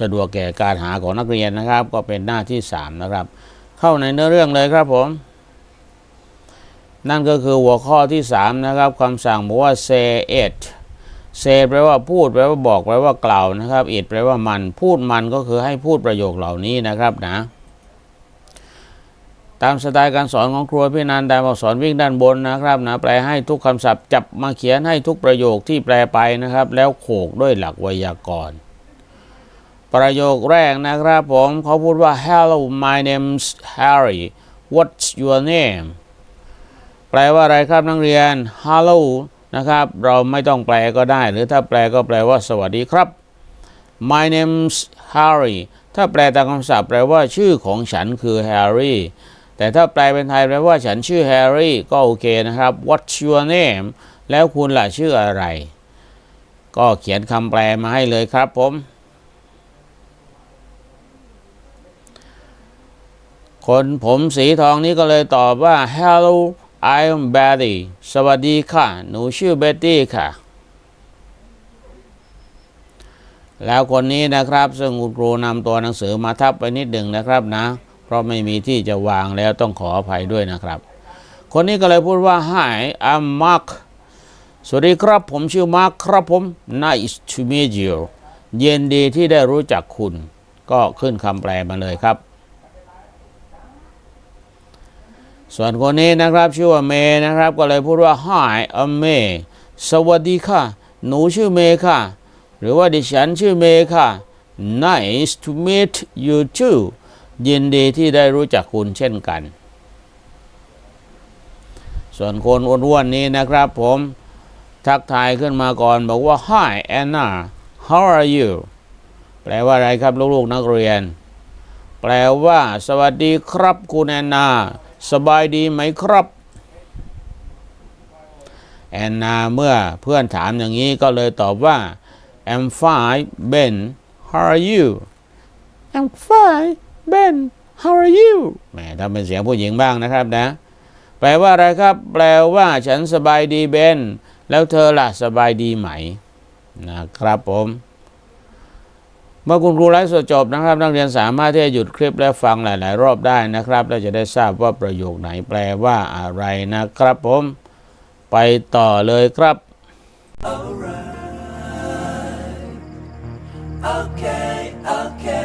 สะดวกแก่การหาของนักเรียนนะครับ ก็เป็นหน้าที่ 3 นะครับ เข้าในเนื้อเรื่องเลยครับผม นั่นก็คือหัวข้อที่ 3 นะครับคำสั่งบอกว่า say it say แปลว่าพูดแปลว่าบอกแปลว่ากล่าวนะครับ it แปลว่ามันพูดมันก็คือให้พูดประโยคเหล่านี้นะครับนะ ตามสไตล์การสอนของครัวพี่นันดาวอักษรวิ่งด้านบนนะครับนะแปลให้ทุกคำศัพท์จับมาเขียนให้ทุกประโยคที่แปลไปนะครับ แล้วโขกด้วยหลักไวยากรณ์ ประโยคแรกนะครับผมเขาพูดว่า hello my name's Harry what's your name แปลว่าอะไรครับนักเรียน hello นะครับ เราไม่ต้องแปลก็ได้ หรือถ้าแปลก็แปลว่าสวัสดีครับ my name's Harry ถ้าแปลตามคำศัพท์แปลว่าชื่อของฉันคือ Harry แต่ถ้าแปลเป็นไทยแปลว่าฉันชื่อ Harry ก็โอเคนะครับ what's your name แล้วคุณล่ะชื่ออะไร ก็เขียนคำแปลมาให้เลยครับผม คนผมสีทองนี้ก็เลยตอบว่า hello I'm Betty สวัสดีค่ะ หนูชื่อเบตตี้ค่ะ แล้วคนนี้นะครับ ซึ่งคุณครูนำตัวหนังสือมาทับไปนิดหนึ่งนะครับนะ เพราะไม่มีที่จะวางแล้วต้องขออภัยด้วยนะครับ คนนี้ก็เลยพูดว่า Hi I'm Mark สวัสดีครับ ผมชื่อมาร์คครับผม Nice to meet you เย็นดีที่ได้รู้จักคุณ ก็ขึ้นคำแปลมาเลยครับ ส่วนคนนี้นะครับชื่อว่าเมย์นะครับ ก็เลยพูดว่า Hi I'm May สวัสดีค่ะ หนูชื่อเมย์ค่ะ หรือว่าดิฉันชื่อเมย์ค่ะ Nice to meet you too ยินดีที่ได้รู้จักคุณเช่นกัน ส่วนคนอ้วนๆนี้นะครับผมทักทายขึ้นมาก่อนบอกว่า Hi Anna how are you แปลว่าอะไรครับลูกๆนักเรียน แปลว่า สวัสดีครับคุณแอนนา สบายดีไหมครับแอนนาเมื่อเพื่อนถามอย่างนี้ก็เลยตอบว่า I'm fine Ben how are you I'm fine Ben how are you แหมทำเป็นเสียงผู้หญิงบ้างนะครับนะ แปลว่าอะไรครับ แปลว่าฉันสบายดีเบนแล้วเธอล่ะสบายดีไหม นะครับผม เมื่อคุณครูไลฟ์สดจบนะครับ นักเรียนสามารถที่จะหยุดคลิปและฟังหลาย ๆ รอบได้นะครับและจะได้ทราบว่าประโยคไหนแปลว่าอะไรนะครับผมไปต่อเลยครับ Okay, okay.